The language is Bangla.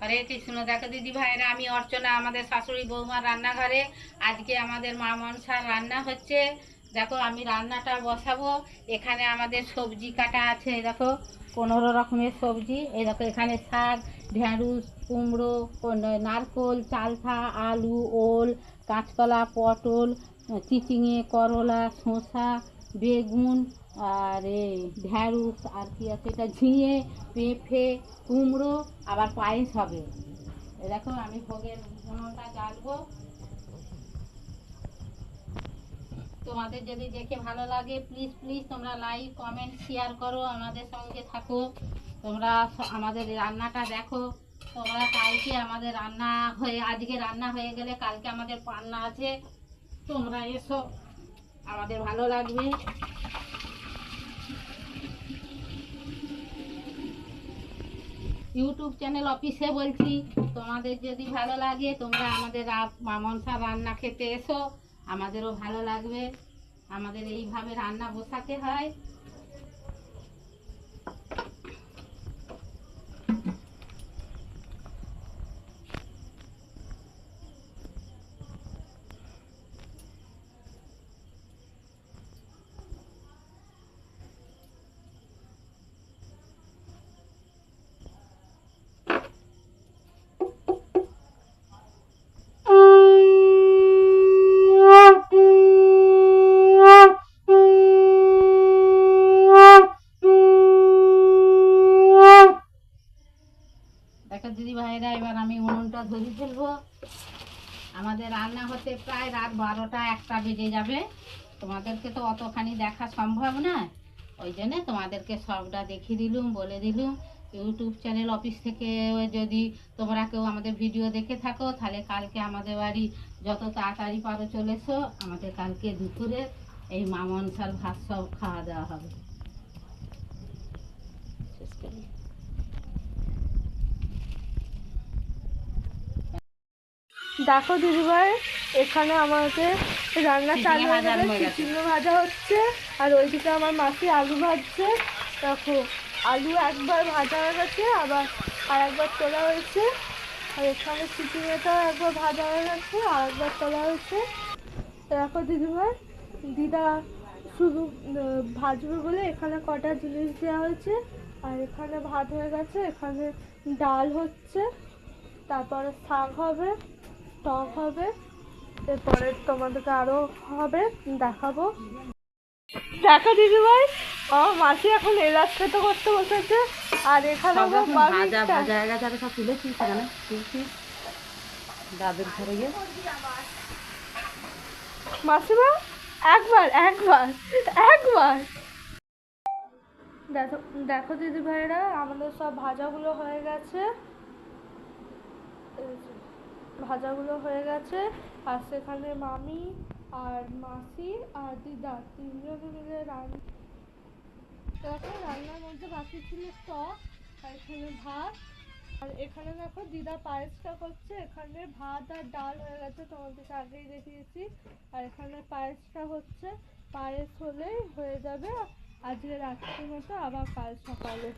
হরে কৃষ্ণ। দেখো দিদি ভাইরা আমি অর্চনা, আমাদের শাশুড়ি বৌমার রান্নাঘরে। আজকে আমাদের মা মনসার রান্না হচ্ছে। দেখো, আমি রান্নাটা বসাবো। এখানে আমাদের সবজি কাটা আছে দেখো, পনেরো রকমের সবজি। এই দেখো, এখানে শাক ঢ্যাঁড়স কুমড়ো নারকোল চালতা আলু, ওল, কাঁচকলা, পটল, চিচিঙে, করলা, শসা বেগুন আর এই ঢ্যাঁড়স আর কি আছে, এটা ঝিঙে, পেঁপে, কুমড়ো, আবার পায়েস হবে। দেখো, আমি ভোগের উনুনটা জ্বালবো। তোমাদের যদি দেখে ভালো লাগে প্লিজ প্লিজ তোমরা লাইক কমেন্ট শেয়ার করো আমাদের সঙ্গে থাকো। তোমরা আমাদের রান্নাটা দেখো। তোমরা কালকে আমাদের রান্না হয়ে আজকে রান্না হয়ে গেলে কালকে আমাদের পান্না আছে। তোমরা এসো। আমাদের ভালো লাগবে। ইউটিউব চ্যানেল অফিসে বলছি, তোমাদের যদি ভালো লাগে, তোমরা আমাদের মামনসা রান্না খেতে এসো। আমাদেরও ভালো লাগবে। আমাদের এইভাবে রান্না বসাতে হয়। দেখো দিদি ভাইরা, এবার আমি উনুনটা ধরে ফেলব। আমাদের রান্না হতে প্রায় রাত বারোটা একটা বেজে যাবে। তোমাদেরকে তো অতখানি দেখা সম্ভব না। ওই জন্যে তোমাদেরকে সবটা দেখিয়ে দিলুম, বলে দিলুম। ইউটিউব চ্যানেল অফিস থেকে যদি তোমরা কেউ আমাদের ভিডিও দেখে থাকো, তাহলে কালকে আমাদের বাড়ি যত তাড়াতাড়ি পারো চলে এসো আমাদের কালকে দুপুরে এই মা মনসার ভাত সব খাওয়া দাওয়া হবে। দেখো দিদিভাই এখানে আমাকে রান্না চালু হয়ে ভাজা গেছে হয়ে ভাজা হচ্ছে আর ওইদিকে আমার মাসি আলু ভাজছে। দেখো আলু একবার ভাজা হয়ে গেছে আবার আর একবার তোলা হয়েছে। আর এখানে চিচিঙ্গাটা একবার ভাজা হয়ে গেছে আর একবার তোলা হয়েছে। দেখো দিদিভাই দিদা শুধু ভাজবে বলে এখানে কটা জিনিস দেওয়া হয়েছে। আর এখানে ভাত হয়ে গেছে এখানে ডাল হচ্ছে তারপরে শাক হবে। টক হবে এরপরে তোমাদেরকে আরও হবে দেখাবো। দেখো দিদিভাই আমার মাসি এখন এলাচ খেতে করতে বসেছে আর এখানে সব আমার রকম ভাজা ভাজা গেছে আর সব তুলেছিস সেখানে তুলছিস দাদুর ঘরে গিয়ে। মাসিমা একবার একবার একবার। দেখো দেখো দিদি ভাইরা আমাদের সব ভাজাগুলো হয়ে গেছে। ভাজাগুলো হয়ে গেছে, আর সেখানে মামি আর মাসি আর দিদা তিনজনে মিলে রান দেখো রান্নার মধ্যে বাকি ছিল টক আর এখানে ভাত। আর এখানে দেখো দিদা পায়েসটা করছে, এখানে ভাত আর ডাল হয়ে গেছে, তোমাদেরকে আগেই দেখিয়েছি। আর এখানে পায়েসটা হচ্ছে, পায়েস হলেই হয়ে যাবে আজকে রাত্রির মতো, আবার কাল সকালে।